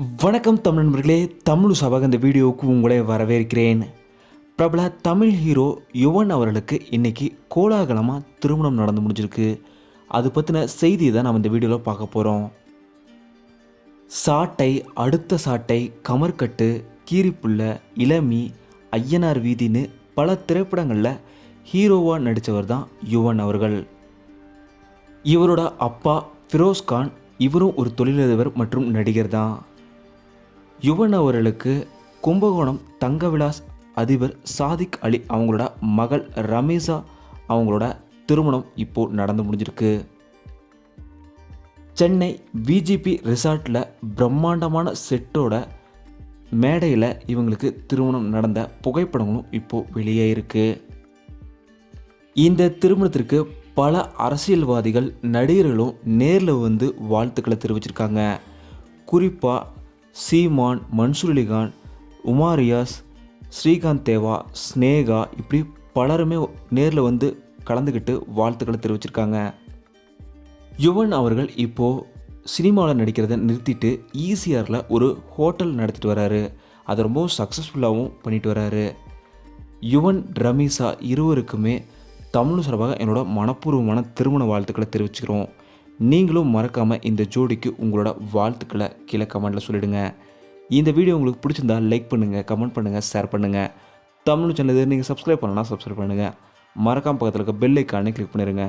வணக்கம் தமிழ் நண்பர்களே தமிழ் சபாக இந்த வீடியோவுக்கு உங்களை வரவேற்கிறேன். பிரபல தமிழ் ஹீரோ யுவன் அவர்களுக்கு இன்னைக்கு கோலாகலமாக திருமணம் நடந்து முடிஞ்சிருக்கு. அது பற்றின செய்தியை தான் நம்ம இந்த வீடியோவில் பார்க்க போகிறோம் சாட்டை அடுத்த சாட்டை கமர்கட்டு கீரிப்புள்ள இளமி ஐயனார் வீதின்னு பல திரைப்படங்களில் ஹீரோவாக நடித்தவர் தான் யுவன் அவர்கள். இவரோட அப்பா ஃபிரோஸ் கான் இவரும் ஒரு தொழிலதிபர் மற்றும் நடிகர் தான். யுவன் அவர்களுக்கு கும்பகோணம் தங்கவிலாஸ் அதிபர் சாதிக் அலி அவங்களோட மகள் ரமேஷா அவங்களோட திருமணம் இப்போது நடந்து முடிஞ்சிருக்கு. சென்னை விஜிபி ரிசார்ட்டில் பிரம்மாண்டமான செட்டோட மேடையில் இவங்களுக்கு திருமணம் நடந்த புகைப்படங்களும் இப்போது வெளியே இருக்குது இந்த திருமணத்திற்கு பல அரசியல்வாதிகள் நடிகர்களும் நேரில் வந்து வாழ்த்துக்களை தெரிவிச்சிருக்காங்க. குறிப்பாக சீமான் மன்சூர் அலிகான் உமாரியாஸ் ஸ்ரீகாந்த் தேவா ஸ்னேகா இப்படி பலருமே நேரில் வந்து கலந்துக்கிட்டு வாழ்த்துக்களை தெரிவிச்சிருக்காங்க. யுவன் அவர்கள் இப்போது சினிமாவில் நடிக்கிறத நிறுத்திட்டு ஈசிஆரில் ஒரு ஹோட்டல் நடத்திட்டு வராரு. அதை ரொம்ப சக்ஸஸ்ஃபுல்லாகவும் பண்ணிட்டு வராரு. யுவன் ரமீசா இருவருக்குமே தமிழ் சார்பாக என்னோட மனப்பூர்வமான திருமண வாழ்த்துக்களை தெரிவிச்சுக்கிறோம். நீங்களும் மறக்காமல் இந்த ஜோடிக்கு உங்களோட வாழ்த்துக்களை கீழே கமெண்ட்டில் சொல்லிவிடுங்க இந்த வீடியோ உங்களுக்கு பிடிச்சிருந்தா லைக் பண்ணுங்கள் கமெண்ட் பண்ணுங்கள் ஷேர் பண்ணுங்கள் தமிழ் சேனல் நீங்கள் சப்ஸ்கிரைப் பண்ணலாம் சப்ஸ்கிரைப் பண்ணுங்கள் மறக்காமல் பக்கத்தில் இருக்க பெல் ஐக்கானே கிளிக் பண்ணிடுங்க